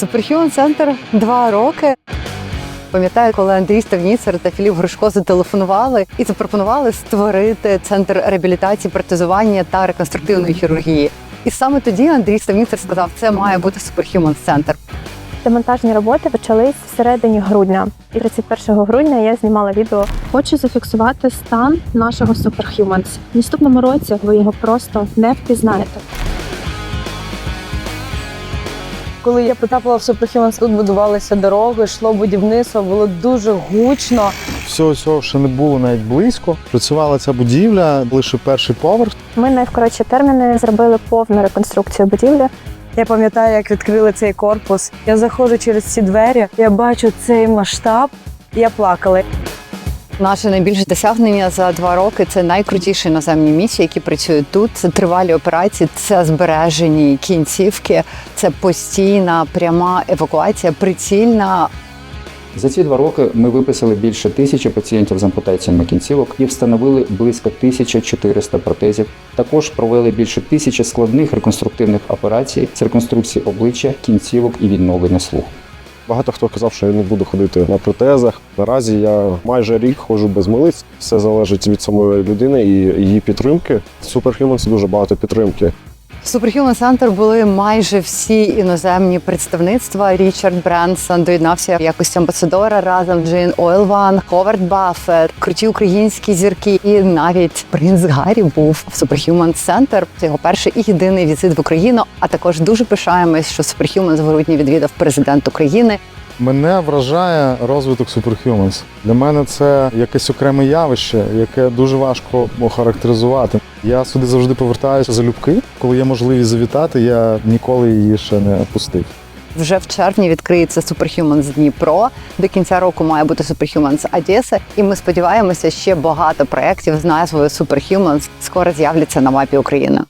Superhuman Center два роки. Пам'ятаю, коли Андрій Ставніцер та Філіп Грушко зателефонували і запропонували створити центр реабілітації, протезування та реконструктивної хірургії. І саме тоді Андрій Ставніцер сказав, це має бути Superhuman Center. Демонтажні роботи почались всередині грудня. І 31 грудня я знімала відео. Хочу зафіксувати стан нашого Superhumans. В наступному році ви його просто не впізнаєте. Коли я потрапила в Суперхіманс, тут будувалися дороги, йшло будівництво, було дуже гучно. Всього цього ще не було навіть близько. Працювала ця будівля лише перший поверх. Ми найвкоротші терміни зробили повну реконструкцію будівлі. Я пам'ятаю, як відкрили цей корпус. Я заходжу через ці двері, я бачу цей масштаб. і Я плакала. Наше найбільше досягнення за два роки це найкрутіші наземні місії, які працюють тут. Це тривалі операції, це збережені кінцівки, це постійна пряма евакуація, прицільна. За ці два роки ми виписали більше тисячі пацієнтів з ампутаціями кінцівок і встановили близько 1400 протезів. Також провели більше тисячі складних реконструктивних операцій з реконструкції обличчя, кінцівок і відновлення слуху. Багато хто казав, що я не буду ходити на протезах. Наразі я майже рік ходжу без милиць. Все залежить від самої людини і її підтримки. В Superhumans дуже багато підтримки. Superhuman Center були майже всі іноземні представництва. Річард Бренсон доєднався в якості амбасадора разом з Джейн Ойлван, Ховард Баффет, круті українські зірки. І навіть принц Гаррі був в Superhuman Center. Це його перший і єдиний візит в Україну. А також дуже пишаємось, що Superhuman зворотні відвідав президент України. Мене вражає розвиток Superhumans. Для мене це якесь окреме явище, яке дуже важко охарактеризувати. Я сюди завжди повертаюся залюбки. Коли є можливість завітати, я ніколи її ще не пустив. Вже в червні відкриється Superhumans Дніпро. До кінця року має бути Superhumans Одеса. І ми сподіваємося, ще багато проєктів з назвою Superhumans скоро з'являться на мапі України.